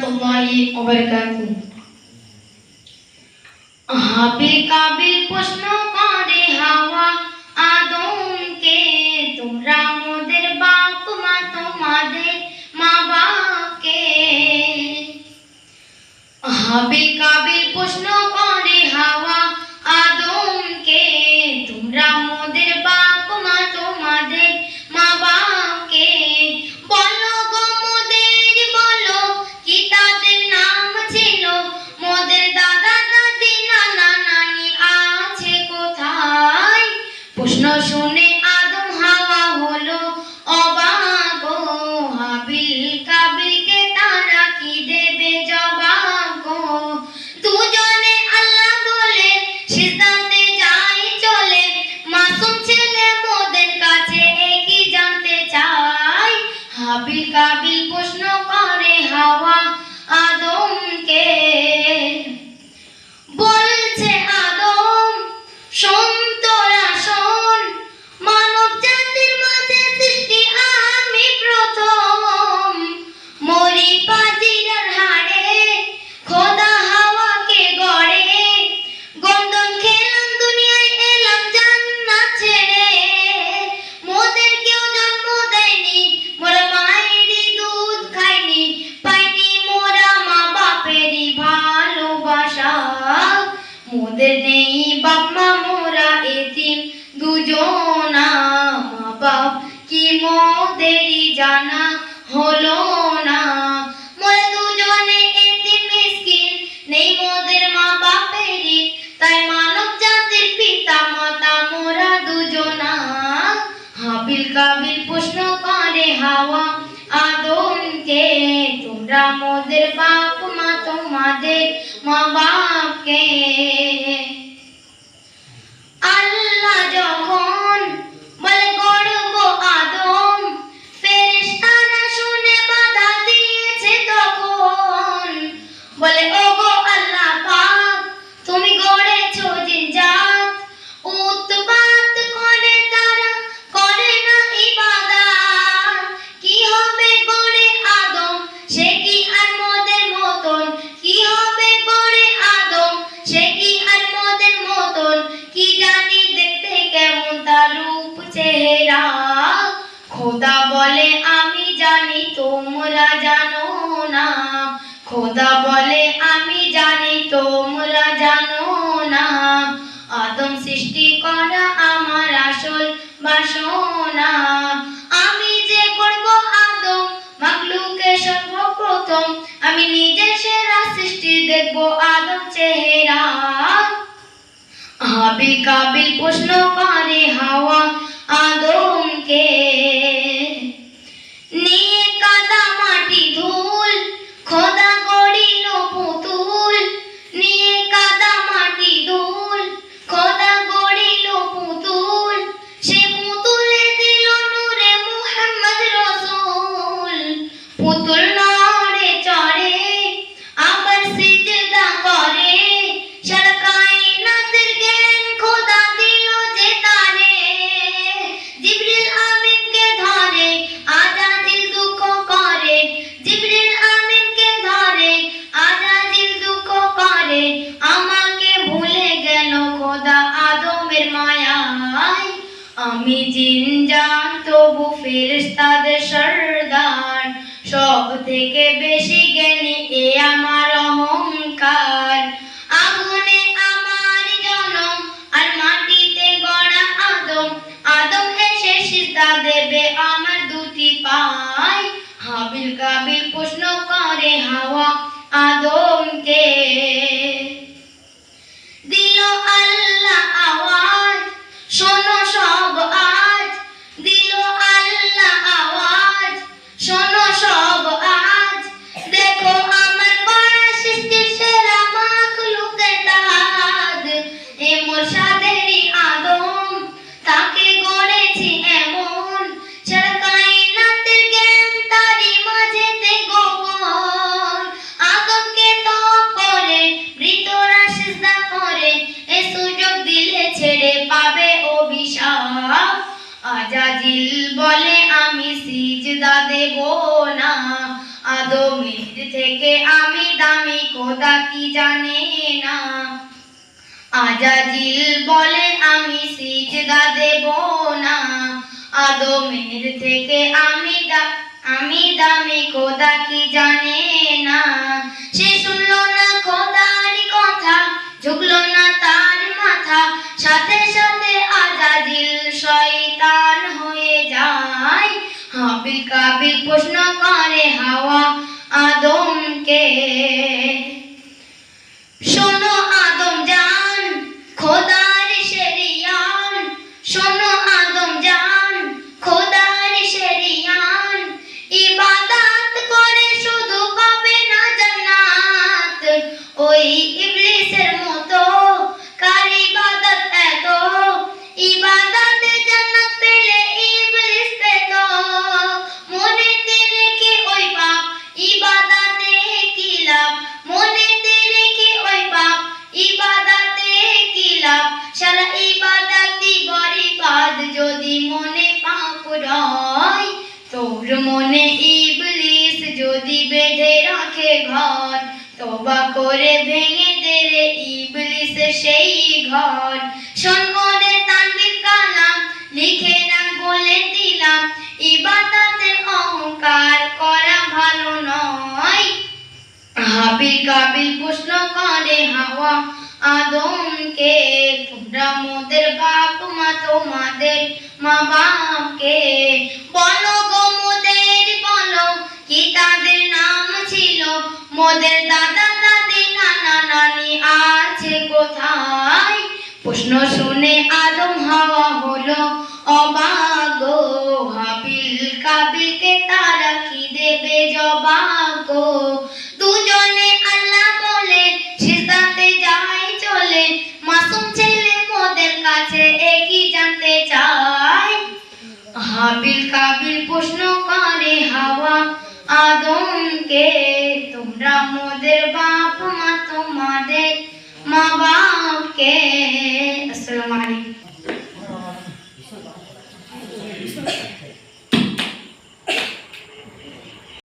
রহমতুল্লাহি ওবারকাতু হাবিল কাবিল প্রশ্ন করে হাওয়া আদম আদমকে, তোমরা মোদের বাপ, মা তোমাদের মা বাপকে হাবিল কাবিল প্রশ্ন काबिल पुष्णों का ने हवा आ उनके तुम रामोदर पा খোদা বলে, আমি জানি তোমরা জানো না। আদম সৃষ্টি করা আমার আসল বাসনা। আমি যে করব আদম মাগলুকে সর্বপ্রথম। আমি নিজে সেরা সৃষ্টি দেখব আদম চেহারা। হাবিল কাবিল প্রশ্ন করে হাওয়া আদমকে। বেশি জ্ঞানী এ আমার অহংকার। আগুনে আমার জনম আর মাটিতে গড়া আদম। আদম এসে সীতা দেবে আমার দুটি পায় হাবিল কাবিল প্রশ্ন করে হাওয়া আদম। আজাজিল বলে, আমি সিজদা দেব না। আদমের থেকে আমি দামি কোদা কি জানে না? আজাজিল বলে, আমি সিজদা দেব না। আদমের থেকে আমি আমি দামি কোদা কি জানে না? সে শুনলো না খোদার কথা, ঝুকলো না তার মাথা। সাথে সাথে আজাজিল হাবিল কাবিল প্রশ্ন করে হাওয়া আদমকে। শোনো আদম জান খোদার শেরিয়ান শোনো মনে ইবলিস যদি বেঁধে রাখে ঘর তবা করে ভেঙে দে রে ইবলিস সেই ঘর। শোন তানবির কালাম লিখে রাখ বলে দিলাম, ইবাদতের অহংকার করা ভালো নয়। হাবিল কাবিল প্রশ্ন করে, হাওয়া আদমকে, তোমরা মোদের বাপ মা তোমাদের মা বাপকে। বলো গো মোদের দাদা দাদি নানা নানি আছে কোথায়? প্রশ্ন শুনে আদম হাওয়া হলো, অবাগ, হাবিল কাবিলকে তারা কি দেবে জবাব দুজনে আল্লাহ বলে, সিজদাতে যায় চলে, মাসুম ছেলে মোদের কাছে একই জানতে চায়? হাবিল কাবিল প্রশ্ন করে হাওয়া আদমকে